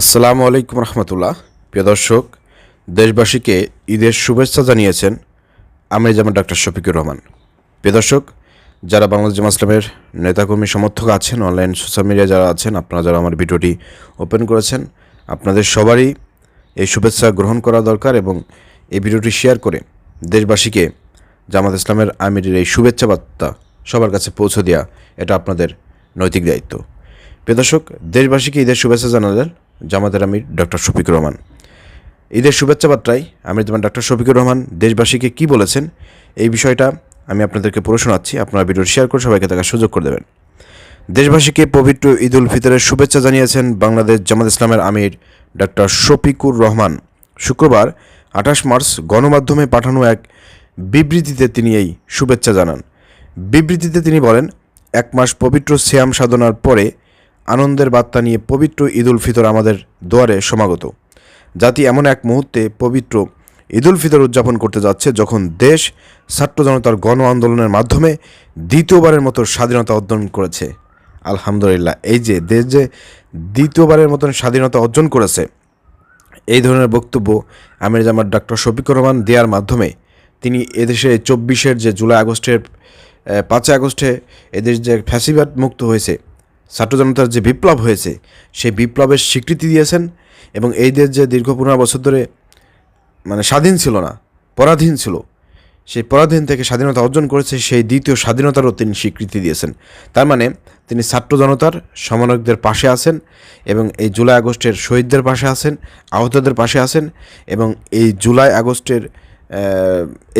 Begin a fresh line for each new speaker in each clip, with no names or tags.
আসসালামু আলাইকুম রহমতুল্লাহ। প্রিয় দর্শক, দেশবাসীকে ঈদের শুভেচ্ছা জানিয়েছেন আমি যেমন ডাক্তার শফিকুর রহমান। প্রিয় দর্শক, যারা বাংলাদেশ জামা ইসলামের নেতাকর্মী সমর্থক আছেন, অনলাইন সোশ্যাল মিডিয়া যারা আছেন, আপনারা যারা আমার ভিডিওটি ওপেন করেছেন, আপনাদের সবারই এই শুভেচ্ছা গ্রহণ করা দরকার এবং এই ভিডিওটি শেয়ার করে দেশবাসীকে জামাত ইসলামের আমিরের এই শুভেচ্ছা বার্তা সবার কাছে পৌঁছে দেওয়া এটা আপনাদের নৈতিক দায়িত্ব। প্রিয় দর্শক, দেশবাসীকে ঈদের শুভেচ্ছা জানালেন জামাতের আমির ডক্টর শফিকুর রহমান। ঈদের শুভেচ্ছা বার্তায় আমির জামান ডক্টর শফিকুর রহমান দেশবাসীকে কি বলেছেন এই বিষয়টা আমি আপনাদেরকে পুরো শোনাচ্ছি। আপনারা ভিডিও শেয়ার করে সবাইকে দেখার সুযোগ করে দেবেন। দেশবাসীকে পবিত্র ঈদ উল ফিতরের শুভেচ্ছা জানিয়েছেন বাংলাদেশ জামাত ইসলামের আমির ডক্টর শফিকুর রহমান। শুক্রবার, আঠাশ মার্চ, গণমাধ্যমে পাঠানো এক বিবৃতিতে তিনি এই শুভেচ্ছা জানান। বিবৃতিতে তিনি বলেন, এক মাস পবিত্র শ্যাম সাধনার পরে আনন্দের বার্তা নিয়ে পবিত্র ঈদ উল ফিতর আমাদের দুয়ারে সমাগত। জাতি এমন এক মুহূর্তে পবিত্র ঈদ উল ফিতর উদযাপন করতে যাচ্ছে যখন দেশ ছাত্র জনতার গণ আন্দোলনের মাধ্যমে দ্বিতীয়বারের মতো স্বাধীনতা অর্জন করেছে। আলহামদুলিল্লাহ, এই যে দেশ যে দ্বিতীয়বারের মতন স্বাধীনতা অর্জন করেছে, এই ধরনের বক্তব্য আমির জামাত ডক্টর শফিকুর রহমান দেওয়ার মাধ্যমে তিনি এদেশে চব্বিশের যে জুলাই আগস্টের পাঁচই আগস্টে এদেশ যে ফ্যাসিবাদ মুক্ত হয়েছে ছাত্র জনতার যে বিপ্লব হয়েছে, সেই বিপ্লবের স্বীকৃতি দিয়েছেন এবং এই দেশ যে দীর্ঘ পনেরো বছর ধরে মানে স্বাধীন ছিল না, পরাধীন ছিল, সেই পরাধীন থেকে স্বাধীনতা অর্জন করেছে, সেই দ্বিতীয় স্বাধীনতারও তিনি স্বীকৃতি দিয়েছেন। তার মানে তিনি ছাত্র জনতার সমন্বয়কদের পাশে আছেন এবং এই জুলাই আগস্টের শহীদদের পাশে আছেন, আহতদের পাশে আছেন এবং এই জুলাই আগস্টের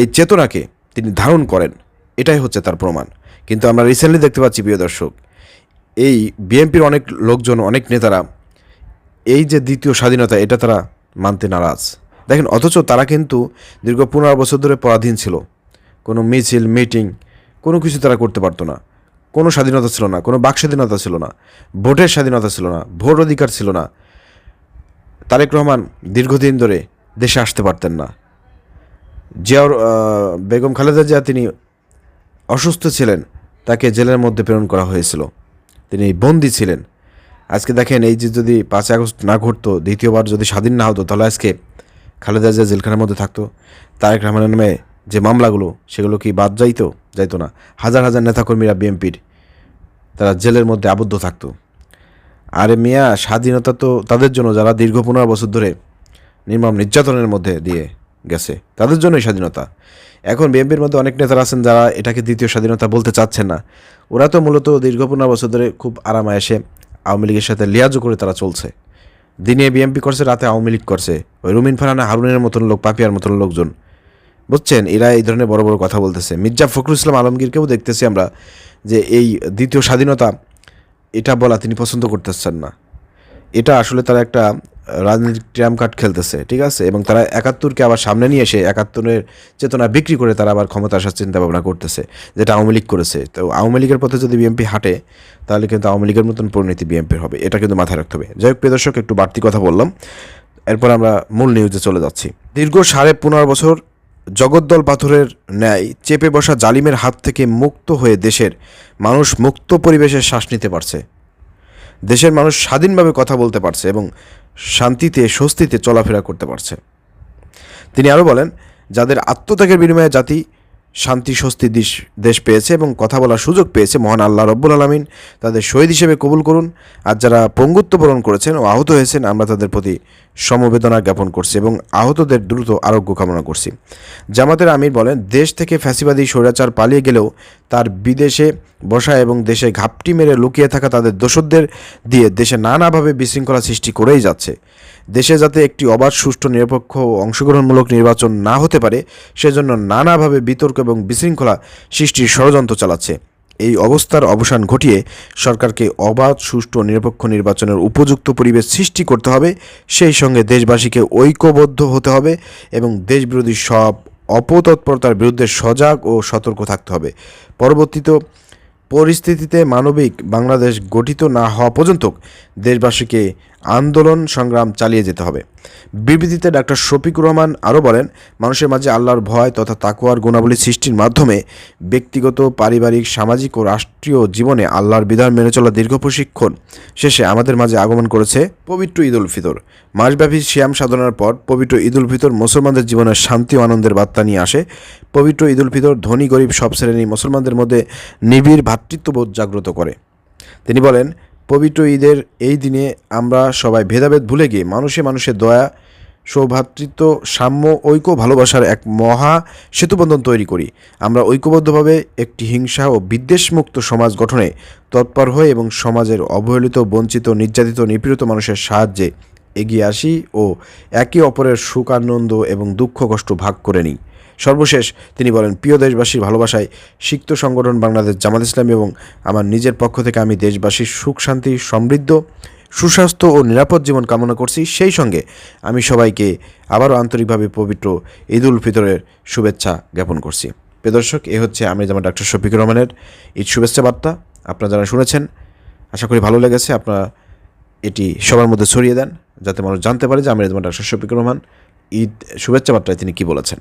এই চেতনাকে তিনি ধারণ করেন। এটাই হচ্ছে তার প্রমাণ। কিন্তু আমরা রিসেন্টলি দেখতে পাচ্ছি, প্রিয় দর্শক এই বিএনপির অনেক লোকজন, অনেক নেতারা এই যে দ্বিতীয় স্বাধীনতা, এটা তারা মানতে নারাজ। দেখেন, অথচ তারা কিন্তু দীর্ঘ পনেরো বছর ধরে পরাধীন ছিল। কোনো মিছিল, মিটিং, কোনো কিছু তারা করতে পারতো না। কোনো স্বাধীনতা ছিল না, কোনো বাক স্বাধীনতা ছিল না, ভোটের স্বাধীনতা ছিল না, ভোট অধিকার ছিল না। তারেক রহমান দীর্ঘদিন ধরে দেশে আসতে পারতেন না। জিয়াউর বেগম খালেদা জিয়া তিনি অসুস্থ ছিলেন, তাকে জেলের মধ্যে প্রেরণ করা হয়েছিল। তিনি বন্দী ছিলেন। আজকে দেখেন এই যে যদি পাঁচ আগস্ট না ঘটতো, দ্বিতীয়বার যদি স্বাধীন না হতো, তাহলে আজকে খালেদা জিয়া জেলখানার মধ্যে থাকতো। তারেক রহমানের নামে যে মামলাগুলো, সেগুলো কি বাদ যাইতো? যাইতো না। হাজার হাজার নেতাকর্মীরা বিএনপির, তারা জেলের মধ্যে আবদ্ধ থাকতো। আরে মিয়া, স্বাধীনতা তো তাদের জন্য যারা দীর্ঘ পনেরো বছর ধরে নির্মম নির্যাতনের মধ্যে দিয়ে গেছে, তাদের জন্যই স্বাধীনতা। এখন বিএনপির মধ্যে অনেক নেতারা আছেন যারা এটাকে দ্বিতীয় স্বাধীনতা বলতে চাচ্ছেন না। ওরা তো মূলত দীর্ঘ পনেরো বছর ধরে খুব আরামে এসে আওয়ামী লীগের সাথে লিয়াজও করে তারা চলছে। দিনে বিএনপি করছে, রাতে আওয়ামী লীগ করছে। ওই রুমিন ফারানা, হারুনের মতন লোক, পাপিয়ার মতন লোকজন। বুঝছেন? এরা এই ধরনের বড় বড় কথা বলতেছে। মির্জা ফখরুল ইসলাম আলমগীরকেও দেখতেছি আমরা যে এই দ্বিতীয় স্বাধীনতা, এটা বলা তিনি পছন্দ করতেছেন না। এটা আসলে তারা একটা রাজনৈতিক ট্রাম কার্ড খেলতেছে, ঠিক আছে? এবং তারা একাত্তরকে আবার সামনে নিয়ে এসে একাত্তরের চেতনা বিক্রি করে তারা আবার ক্ষমতা আসার চিন্তা ভাবনা করতেছে যেটা আওয়ামী লীগ করেছে। তো আওয়ামী লীগের পথে যদি বিএনপি হাঁটে, তাহলে কিন্তু আওয়ামী লীগের মতন পরিণতি বিএনপির হবে। এটা কিন্তু মাথায় রাখতে হবে। যাই হোক, প্রিয় দর্শক, একটু বাড়তি কথা বললাম। এরপর আমরা মূল নিউজে চলে যাচ্ছি। দীর্ঘ সাড়ে পনেরো বছর জগদ্দল পাথরের ন্যায় চেপে বসা জালিমের হাত থেকে মুক্ত হয়ে দেশের মানুষ মুক্ত পরিবেশে শ্বাস নিতে পারছে। দেশের মানুষ স্বাধীনভাবে কথা বলতে পারছে এবং শান্তিতে, স্বস্তিতে চলাফেরা করতে পারছে। তিনি আরও বলেন, যাদের আত্মত্যাগের বিনিময়ে জাতি শান্তি, স্বস্তি দেশ দেশ পেয়েছে এবং কথা বলার সুযোগ পেয়েছে মহান আল্লাহ রব্বুল আলমিন, তাদের শহীদ হিসেবে কবুল করুন। আর যারা পঙ্গুত্ব বরণ করেছেন ও আহত হয়েছেন, আমরা তাদের প্রতি সমবেদনা জ্ঞাপন করছি এবং আহতদের দ্রুত আরোগ্য কামনা করছি। জামাতের আমির বলেন, দেশ থেকে ফ্যাসিবাদী স্বৈরাচার পালিয়ে গেলেও তার বিদেশে বসা এবং দেশে ঘাপটি মেরে লুকিয়ে থাকা তাদের দোসরদের দিয়ে দেশে নানাভাবে বিশৃঙ্খলা সৃষ্টি করেই যাচ্ছে। দেশে যাতে একটি অবাধ, সুষ্ঠু, নিরপেক্ষ ও অংশগ্রহণমূলক নির্বাচন না হতে পারে, সেজন্য নানাভাবে বিতর্ক এবং বিশৃঙ্খলা সৃষ্টির ষড়যন্ত্র চালাচ্ছে। এই অবস্থার অবসান ঘটিয়ে সরকারকে অবাধ, সুষ্ঠু নিরপেক্ষ নির্বাচনের উপযুক্ত পরিবেশ সৃষ্টি করতে হবে। সেই সঙ্গে দেশবাসীকে ঐক্যবদ্ধ হতে হবে এবং দেশবিরোধী সব অপতৎপরতার বিরুদ্ধে সজাগ ও সতর্ক থাকতে হবে। পরবর্তীত পরিস্থিতিতে মানবিক বাংলাদেশ গঠিত না হওয়া পর্যন্ত দেশবাসীকে আন্দোলন সংগ্রাম চালিয়ে যেতে হবে। বিবৃতিতে ডাক্তার শফিকুর রহমান আরও বলেন, মানুষের মাঝে আল্লাহর ভয় তথা তাকুয়ার গুণাবলী সৃষ্টির মাধ্যমে ব্যক্তিগত, পারিবারিক, সামাজিক ও রাষ্ট্রীয় জীবনে আল্লাহর বিধান মেনে চলা দীর্ঘ প্রশিক্ষণ শেষে আমাদের মাঝে আগমন করেছে পবিত্র ঈদ উল ফিতর। মাসব্যাপী শ্যাম সাধনার পর পবিত্র ঈদ উল ফিতর মুসলমানদের জীবনে শান্তি ও আনন্দের বার্তা নিয়ে আসে। পবিত্র ঈদ উল ফিতর ধনী গরিব সব শ্রেণি মুসলমানদের মধ্যে নিবিড় ভ্রাতৃত্ববোধ জাগ্রত করে। তিনি বলেন পবিত্র ঈদের এই দিনে আমরা সবাই ভেদাভেদ ভুলে গিয়ে মানুষে মানুষের দয়া সৌভ্রাতৃত্ব সাম্য, ঐক্য, ভালোবাসার এক মহা সেতুবন্ধন তৈরি করি। আমরা ঐক্যবদ্ধভাবে একটি হিংসা ও বিদ্বেষমুক্ত সমাজ গঠনে তৎপর হয়ে এবং সমাজের অবহেলিত, বঞ্চিত, নির্যাতিত, নিপীড়িত মানুষের সাহায্যে এগিয়ে আসি ও একে অপরের সুখ, আনন্দ এবং দুঃখ, কষ্ট ভাগ করে নিই। সর্বশেষ তিনি বলেন, প্রিয় দেশবাসীর ভালোবাসায় সিক্ত সংগঠন বাংলাদেশ, জামাত ইসলামী এবং আমার নিজের পক্ষ থেকে আমি দেশবাসীর সুখ, শান্তি, সমৃদ্ধ, সুস্বাস্থ্য ও নিরাপদ জীবন কামনা করছি। সেই সঙ্গে আমি সবাইকে আবারও আন্তরিকভাবে পবিত্র ঈদ উল ফিতরের শুভেচ্ছা জ্ঞাপন করছি। প্রিয় দর্শক, এ হচ্ছে আমি যেমন ডাক্তার শফিকুর রহমানের ঈদ শুভেচ্ছা বার্তা। আপনারা যারা শুনেছেন, আশা করি ভালো লেগেছে। আপনারা এটি সবার মধ্যে ছড়িয়ে দেন, যাতে মানুষ জানতে পারে যে আমি যেমন ডাক্তার শফিকুর রহমান ঈদ শুভেচ্ছা বার্তায় তিনি কী বলেছেন।